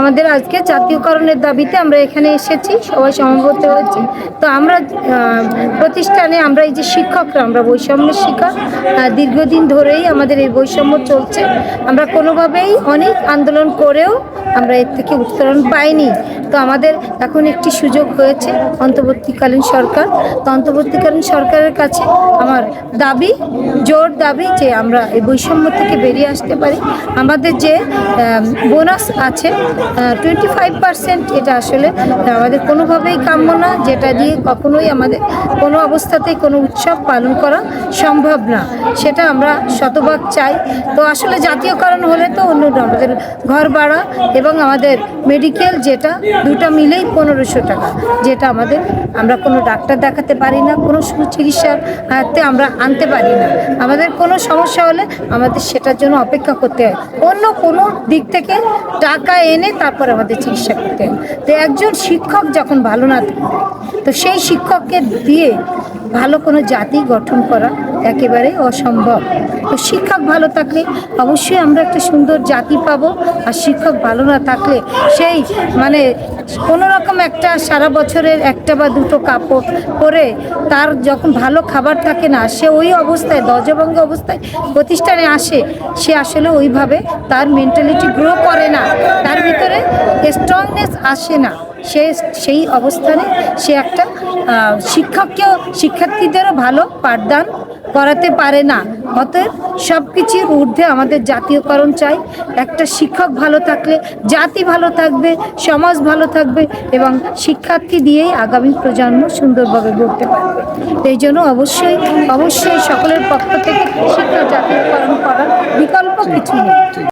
আমাদের আজকে জাতীয়করণের দাবিতে আমরা এখানে এসেছি, সবাই সমাবেত হয়েছি তো আমরা প্রতিষ্ঠানে আমরা এই যে শিক্ষকরা, আমরা বৈষম্য শিক্ষা দীর্ঘদিন ধরেই আমাদের এই বৈষম্য চলছে। আমরা কোনোভাবেই অনেক আন্দোলন করেও আমরা এর থেকে উত্তরণ পাইনি। তো আমাদের এখন একটি সুযোগ হয়েছে অন্তর্বর্তীকালীন সরকার। তো অন্তর্বর্তীকালীন সরকারের কাছে আমার দাবি, জোর দাবি যে আমরা এই বৈষম্য থেকে বেরিয়ে আসতে পারি। আমাদের যে বোনাস আছে টোয়েন্টি ফাইভ পার্সেন্ট এটা আসলে আমাদের কোনোভাবেই কাম্য না, যেটা দিয়ে কখনোই আমাদের কোনো অবস্থাতেই কোনো উৎসব পালন করা সম্ভব না। সেটা আমরা শতভাগ চাই। তো আসলে জাতীয়করণ হলে তো অন্য আমাদের ঘর ভাড়া এবং আমাদের মেডিকেল যেটা দুটা মিলেই পনেরোশো টাকা, যেটা আমাদের, আমরা কোনো ডাক্তার দেখাতে পারি না, কোনো সুচিকিৎসার হাতে আমরা আনতে পারি না। আমাদের কোনো সমস্যা হলে আমাদের সেটার জন্য অপেক্ষা করতে হয়। অন্য কোনো দিক থেকে টাকা এনে তারপর আমাদের চিকিৎসা করতে হয়। তো একজন শিক্ষক যখন ভালো না তো সেই শিক্ষককে দিয়ে ভালো কোনো জাতি গঠন করা একেবারে অসম্ভব। তো শিক্ষক ভালো থাকলে অবশ্যই আমরা একটা সুন্দর জাতি পাবো, আর শিক্ষক ভালো না থাকলে সেই মানে কোনো রকম একটা সারা বছরের একটা বা দুটো কাপড় পরে তার যখন ভালো খাবার থাকে না, সে ওই অবস্থায় দজভঙ্গ অবস্থায় প্রতিষ্ঠানে আসে, সে আসলে ওইভাবে তার মেন্টালিটি গ্রো করে না। তার ভিতরে স্ট্রংনেস আসে না। সে সেই অবস্থানে সে একটা শিক্ষককেও, শিক্ষার্থীদেরও ভালো পাঠদান করাতে পারে না। অতএব সব কিছুর ঊর্ধ্বে আমাদের জাতীয়করণ চাই। একটা শিক্ষক ভালো থাকলে, জাতি ভালো থাকবে, সমাজ ভালো থাকবে এবং শিক্ষার্থী দিয়েই আগামী প্রজন্ম সুন্দরভাবে গড়তে পারবে। এই জন্য অবশ্যই অবশ্যই সকলের পক্ষ থেকে শিক্ষা জাতীয়করণ করার বিকল্প কিছু নেই।